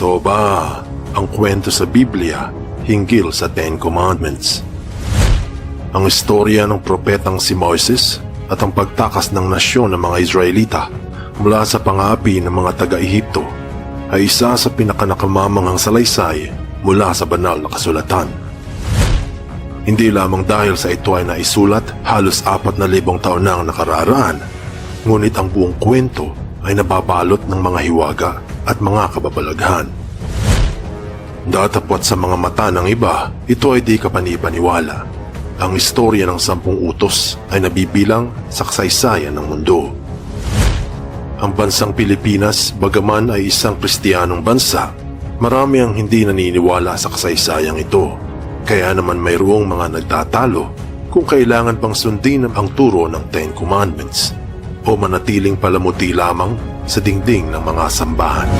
Totoo ba ang kwento sa Biblia hinggil sa Ten Commandments? Ang istorya ng propetang si Moises at ang pagtakas ng nasyon ng mga Israelita mula sa pangapi ng mga taga-Ehipto ay isa sa pinakanakamamanghang salaysay mula sa banal na kasulatan. Hindi lamang dahil sa ito ay naisulat halos apat na libong taon na ang nakararaan, ngunit ang buong kwento ay nababalot ng mga hiwaga at mga kababalaghan. Datapwat sa mga mata ng iba, ito ay di kapanipaniwala. Ang istorya ng sampung utos ay nabibilang sa kasaysayan ng mundo. Ang bansang Pilipinas, bagaman ay isang kristiyanong bansa, marami ang hindi naniniwala sa kasaysayang ito. Kaya naman mayroong mga nagtatalo kung kailangan pang sundin ang turo ng Ten Commandments o manatiling palamuti lamang sa dingding ng mga sambahan.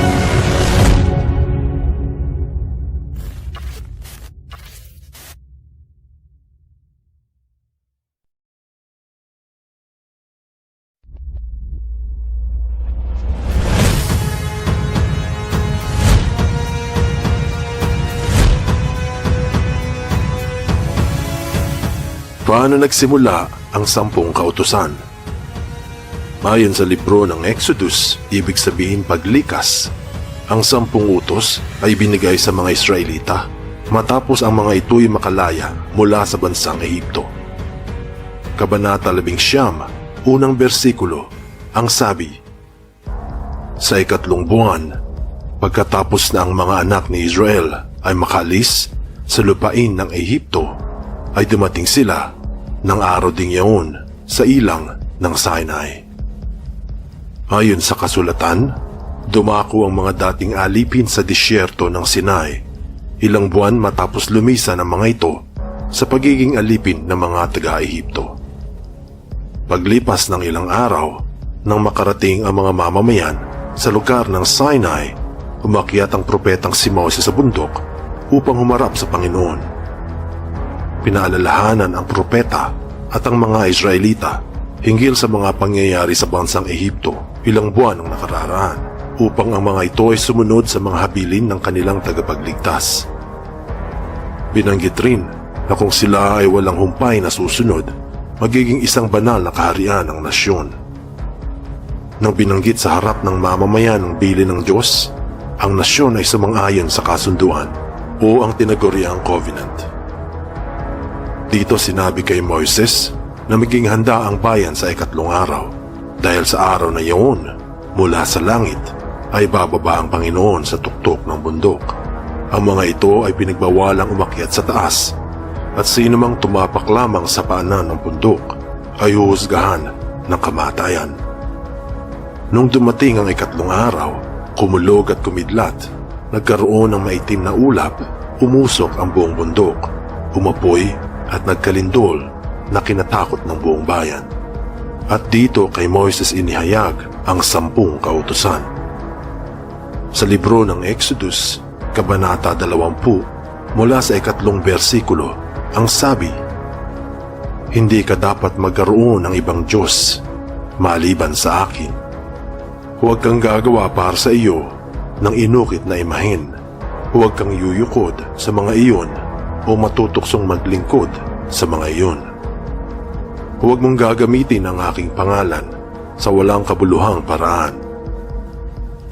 Paano nagsimula ang sampung kautusan? Ayon sa libro ng Exodus, ibig sabihin paglikas, ang sampung utos ay binigay sa mga Israelita matapos ang mga ito'y makalaya mula sa bansang Ehipto. Kabanata 11, unang bersikulo, ang sabi, Sa ikatlong buwan, pagkatapos na ang mga anak ni Israel ay makalis sa lupain ng Ehipto, ay dumating sila ng araw ding yaon sa ilang ng Sinai. Ayon sa kasulatan, dumako ang mga dating alipin sa disyerto ng Sinai ilang buwan matapos lumisan ang mga ito sa pagiging alipin ng mga taga-Ehipto. Paglipas ng ilang araw, nang makarating ang mga mamamayan sa lugar ng Sinai, umakyat ang propetang si Moses sa bundok upang humarap sa Panginoon. Pinaalalahanan ang propeta at ang mga Israelita hinggil sa mga pangyayari sa bansang Ehipto ilang buwan ng nakararaan upang ang mga ito ay sumunod sa mga habilin ng kanilang tagapagligtas. Binanggit rin na kung sila ay walang humpay na susunod, magiging isang banal na kaharian ng nasyon. Nang binanggit sa harap ng mamamayan ng bili ng Diyos, ang nasyon ay sumang-ayon sa kasunduan o ang tinaguriang covenant. Dito sinabi kay Moises na maging handa ang bayan sa ikatlong araw dahil sa araw na iyon mula sa langit ay bababa ang Panginoon sa tuktok ng bundok. Ang mga ito ay pinagbawalang umakyat sa taas at sino mang tumapak lamang sa paanan ng bundok ay huhusgahan ng kamatayan. Nung dumating ang ikatlong araw, kumulog at kumidlat, nagkaroon ng maitim na ulap, umusok ang buong bundok, umapoy at nagkalindol na kinatakot ng buong bayan. At dito kay Moises inihayag ang sampung kautusan. Sa libro ng Exodus, Kabanata 20, mula sa ikatlong bersikulo, ang sabi, Hindi ka dapat magkaroon ng ibang Diyos maliban sa akin. Huwag kang gagawa para sa iyo ng inukit na imahin. Huwag kang yuyukod sa mga iyon o matutuksong maglingkod sa mga iyon. Huwag mong gagamitin ang aking pangalan sa walang kabuluhang paraan.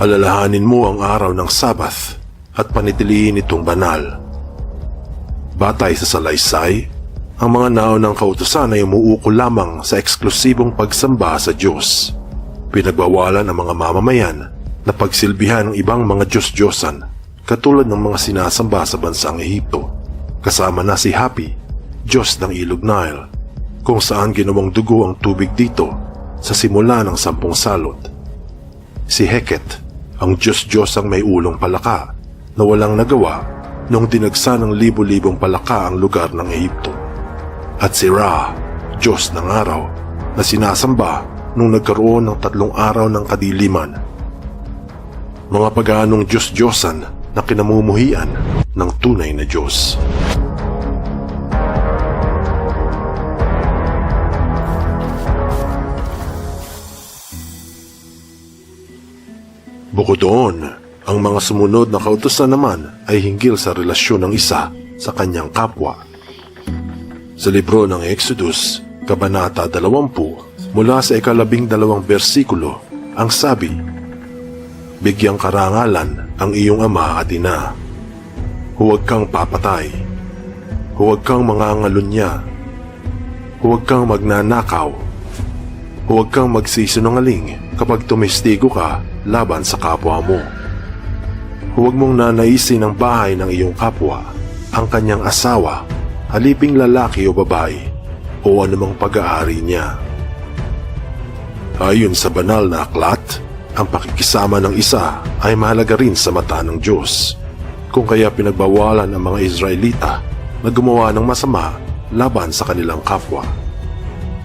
Alalahanin mo ang araw ng Sabath at panitilihin itong banal. Batay sa salaysay, ang mga naunang kautusan ay umuukol lamang sa eksklusibong pagsamba sa Diyos. Pinagbawalan ng mga mamamayan na pagsilbihan ng ibang mga Diyos-Diyosan katulad ng mga sinasamba sa bansang Ehipto. Kasama na si Happy, Diyos ng Ilog Nile, kung saan ginawang dugo ang tubig dito sa simula ng sampung salot. Si Heket, ang Diyos-Diyos ang may ulong palaka na walang nagawa nung dinagsa ng libo-libong palaka ang lugar ng Ehipto. At si Ra, Diyos ng araw, na sinasamba nung nagkaroon ng tatlong araw ng kadiliman. Mga paganong Diyos-Diyosan na kinamumuhian ng tunay na Diyos. Bukod doon, Ang mga sumunod na kautusan naman ay hinggil sa relasyon ng isa sa kanyang kapwa. Sa libro ng Exodus, Kabanata 20, mula sa ikalabing dalawang bersikulo, ang sabi, Bigyang karangalan ang iyong ama at ina. Huwag kang papatay. Huwag kang mangangalunya. Huwag kang magnanakaw. Huwag kang magsisinungaling kapag tumestigo ka laban sa kapwa mo. Huwag mong nanaisin ang bahay ng iyong kapwa, ang kanyang asawa, haliping lalaki o babae, o anumang pag-aari niya. Ayon sa banal na aklat, ang pakikisama ng isa ay mahalaga rin sa mata ng Diyos. Kung kaya pinagbawalan ang mga Israelita na gumawa ng masama laban sa kanilang kapwa.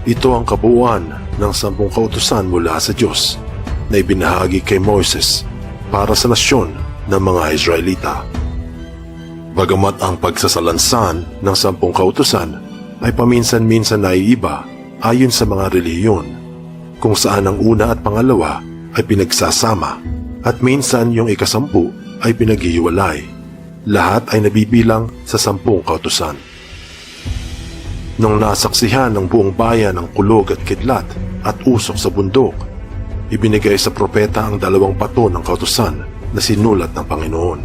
Ito ang kabuuan ng sampung kautusan mula sa Diyos na ibinahagi kay Moises para sa nasyon ng mga Israelita. Bagamat ang pagsasalansan ng sampung kautusan ay paminsan-minsan naiiba ayon sa mga reliyon, kung saan ang una at pangalawa ay pinagsasama at minsan yung ikasampu ay pinaghihiwalay. Lahat ay nabibilang sa sampung kautusan. Nung nasaksihan ng buong bayan ng kulog at kidlat at usok sa bundok, ibinigay sa propeta ang dalawang pato ng kautusan na sinulat ng Panginoon.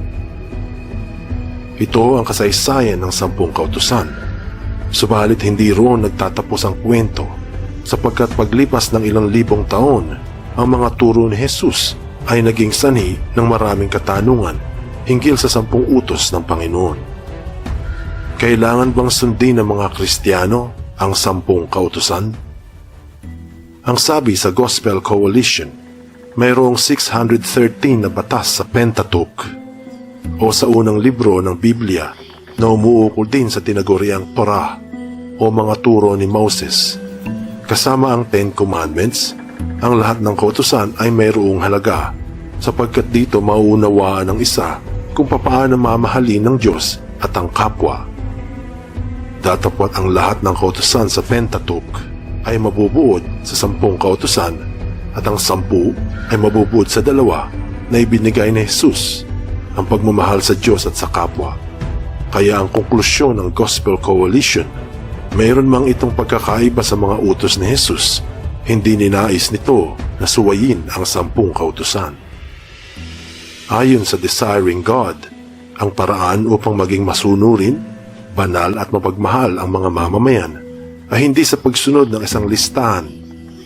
Ito ang kasaysayan ng sampung kautusan. Subalit hindi roon nagtatapos ang kwento sapagkat paglipas ng ilang libong taon, ang mga turo ni Jesus ay naging sanhi ng maraming katanungan hinggil sa sampung utos ng Panginoon. Kailangan bang sundin ng mga Kristiyano ang sampung kautusan? Ang sabi sa Gospel Coalition, mayroong 613 na batas sa Pentateuch o sa unang libro ng Biblia na umuukol din sa tinaguriang Torah o mga turo ni Moses. Kasama ang Ten Commandments, ang lahat ng kautusan ay mayroong halaga sapagkat dito mauunawaan ng isa kung papaano mamahalin ng Diyos at ang kapwa. Datapwat ang lahat ng kautusan sa Pentateuch ay mabubuod sa sampung kautusan at ang sampu ay mabubuod sa dalawa na ibinigay ni Jesus, ang pagmamahal sa Diyos at sa kapwa. Kaya ang konklusyon ng Gospel Coalition, mayroon mang itong pagkakaiba sa mga utos ni Jesus, hindi ninais nito na suwayin ang sampung kautusan. Ayon sa Desiring God, ang paraan upang maging masunurin, banal at mapagmahal ang mga mamamayan ay hindi sa pagsunod ng isang listahan,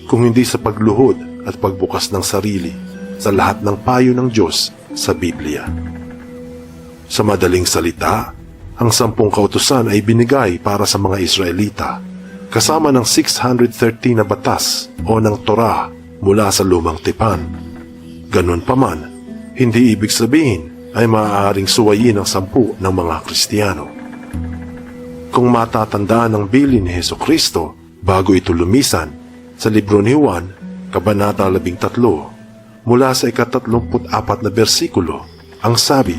kung hindi sa pagluhod at pagbukas ng sarili sa lahat ng payo ng Diyos sa Biblia. Sa madaling salita, ang sampung kautusan ay binigay para sa mga Israelita, kasama ng 613 na batas o ng Torah mula sa lumang tipan. Ganun pa man, hindi ibig sabihin ay maaaring suwayin ang sampu ng mga Kristiyano. Kung matatandaan ng bilin ni Heso Kristo bago ito lumisan sa libro ni Juan, Kabanata 13, mula sa ikatatlumput apat na bersikulo, ang sabi,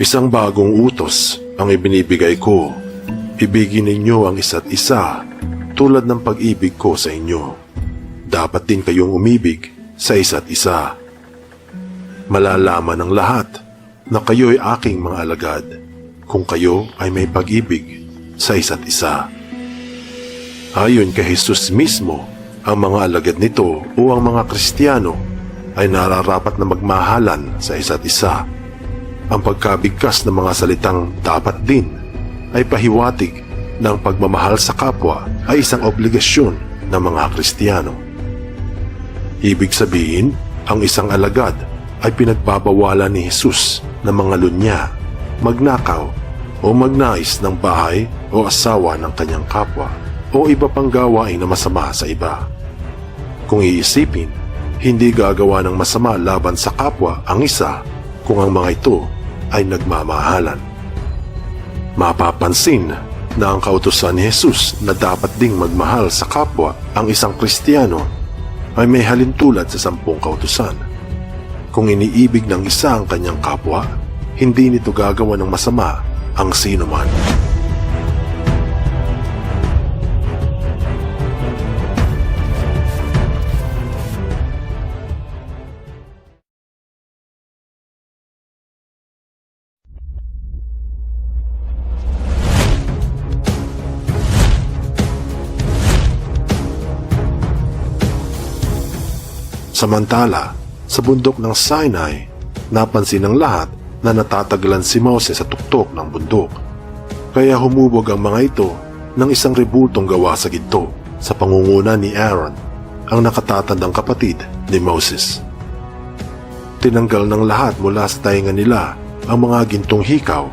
Isang bagong utos ang ibinibigay ko. Ibigin ninyo ang isa't isa tulad ng pag-ibig ko sa inyo. Dapat din kayong umibig sa isa't isa. Malalaman ng lahat na kayo ay aking mga alagad kung kayo ay may pag-ibig sa isa't isa. Ayon kay Jesus mismo, ang mga alagad nito o ang mga Kristiyano ay nararapat na magmahalan sa isa't isa. Ang pagkabigkas ng mga salitang dapat din ay pahiwatig ang pagmamahal sa kapwa ay isang obligasyon ng mga Kristiyano. Ibig sabihin, ang isang alagad ay pinagbabawalan ni Jesus na mga lunya, magnakaw o magnais ng bahay o asawa ng kanyang kapwa o iba pang gawain na masama sa iba. Kung iisipin, hindi gagawa ng masama laban sa kapwa ang isa kung ang mga ito ay nagmamahalan. Mapapansin na ang kautusan ni Jesus na dapat ding magmahal sa kapwa ang isang Kristiyano ay may halintulad sa sampung kautusan. Kung iniibig ng isa ang kanyang kapwa, hindi nito gagawa ng masama ang sino man. Samantala, sa bundok ng Sinai, napansin ng lahat na natatagalan si Moses sa tuktok ng bundok. Kaya humubog ang mga ito ng isang rebultong gawa sa ginto sa pangunguna ni Aaron, ang nakatatandang kapatid ni Moses. Tinanggal ng lahat mula sa tainga nila ang mga gintong hikaw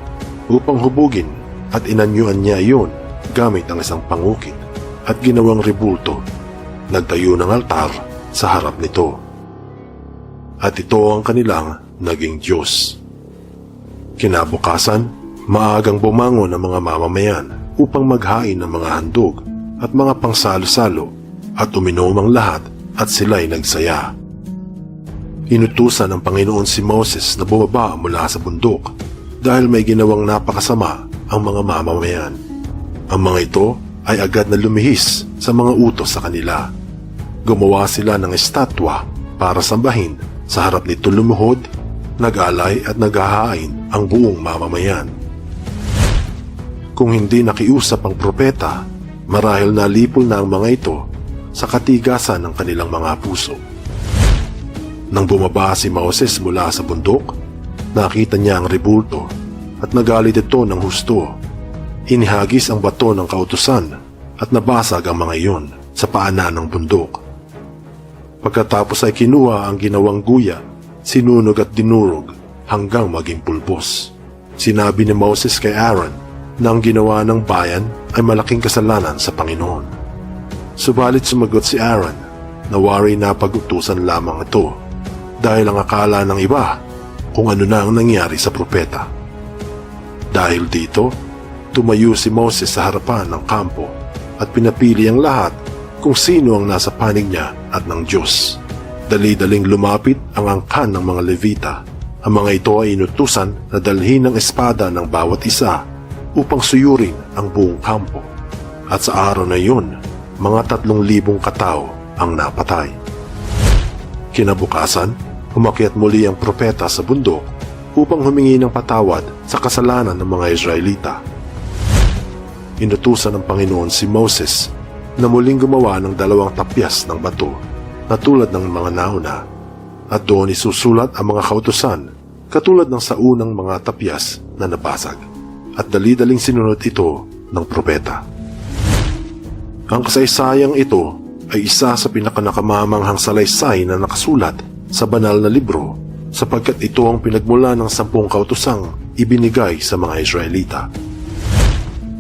upang hubugin at inanyuan niya iyon gamit ang isang pangukit at ginawang rebulto. Nagtayo ng altar sa harap nito. At ito ang kanilang naging Diyos. Kinabukasan, maagang bumangon ang mga mamamayan upang maghain ng mga handog at mga pangsalo-salo at uminom ang lahat at sila'y nagsaya. Inutusan ng Panginoon si Moses na bumaba mula sa bundok dahil may ginawang napakasama ang mga mamamayan. Ang mga ito ay agad na lumihis sa mga utos sa kanila. Gumawa sila ng estatwa para sambahin sa harap nito lumuhod, nag-alay at naghahain ang buong mamamayan. Kung hindi nakiusap ang propeta, marahil nalipol na ang mga ito sa katigasan ng kanilang mga puso. Nang bumaba si Moses mula sa bundok, nakita niya ang rebulto at nagalit ito ng husto. Inihagis ang bato ng kautusan at nabasag ang mga iyon sa paanan ng bundok. Pagkatapos ay kinuha ang ginawang guya, sinunog at dinurog hanggang maging pulbos. Sinabi ni Moses kay Aaron na ang ginawa ng bayan ay malaking kasalanan sa Panginoon. Subalit sumagot si Aaron na wari na pag-utusan lamang ito dahil ang akala ng iba kung ano na ang nangyari sa propeta. Dahil dito, tumayo si Moses sa harapan ng kampo at pinapili ang lahat kung sino ang nasa panig niya at ng Diyos. Dali-daling lumapit ang angkan ng mga Levita. Ang mga ito ay inutusan na dalhin ng espada ng bawat isa upang suyurin ang buong kampo. At sa araw na iyon, mga tatlong libong katao ang napatay. Kinabukasan, umakyat muli ang propeta sa bundok upang humingi ng patawad sa kasalanan ng mga Israelita. Inutusan ng Panginoon si Moses na muling gumawa ng dalawang tapyas ng bato na tulad ng mga nauna at doon isusulat ang mga kautusan katulad ng sa unang mga tapyas na nabasag at dali-daling sinunod ito ng propeta. Ang kasaysayang ito ay isa sa pinakanakamamanghang salaysay na nakasulat sa banal na libro sapagkat ito ang pinagmula ng sampung kautusang ibinigay sa mga Israelita.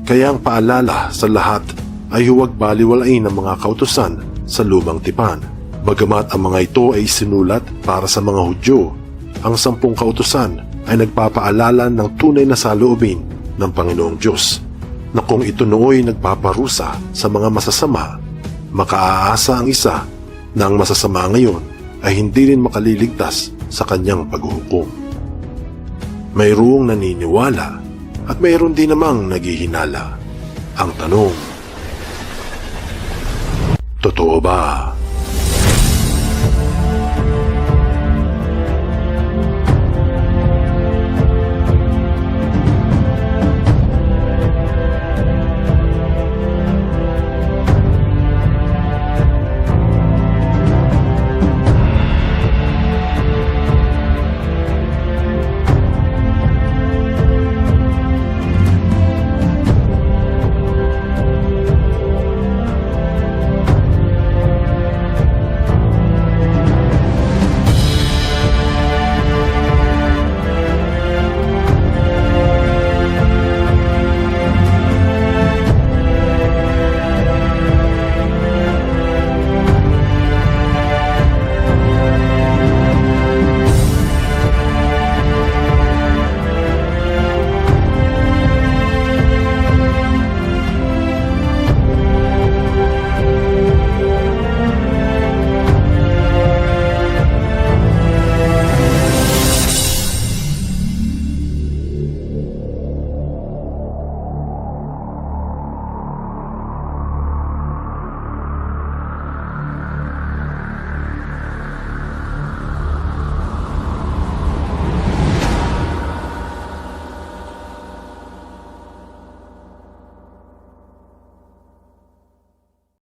Kaya ang paalala sa lahat ay huwag baliwalain ang mga kautusan sa lumang tipan. Bagamat ang mga ito ay sinulat para sa mga Hudyo, ang sampung kautusan ay nagpapaalala ng tunay na saloobin ng Panginoong Diyos na kung ito nooy nagpaparusa sa mga masasama, makaaasa ang isa na ang masasama ngayon ay hindi rin makaliligtas sa kanyang paghuhukom. Mayroong naniniwala at mayroon din namang naghihinala. Ang tanong, totoo ba?